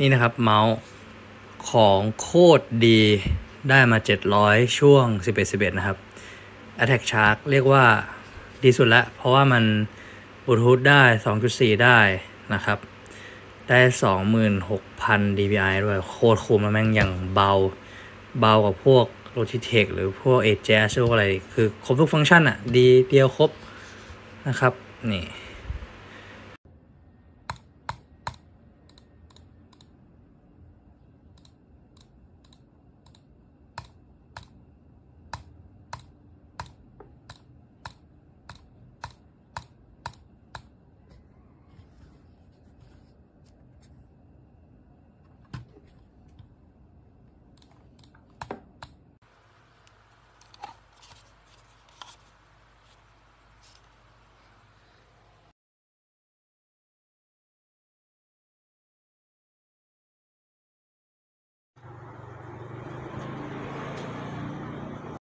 นี่นะครับเมาส์ของโคตรดีได้มา 700 ช่วง 11 11 นะครับ Attack Shark เรียกว่าดีสุดละเพราะว่ามันบลูทูธได้ 2.4 ได้นะครับ ได้ 26,000 dpi ด้วย โคตรคุ้มแล้วแม่งอย่างเบา เบากว่าพวก Logitech หรือพวก a j a z พวกอะไร คือครบทุกฟังก์ชันอะดีเดียวครบนะครับ นี่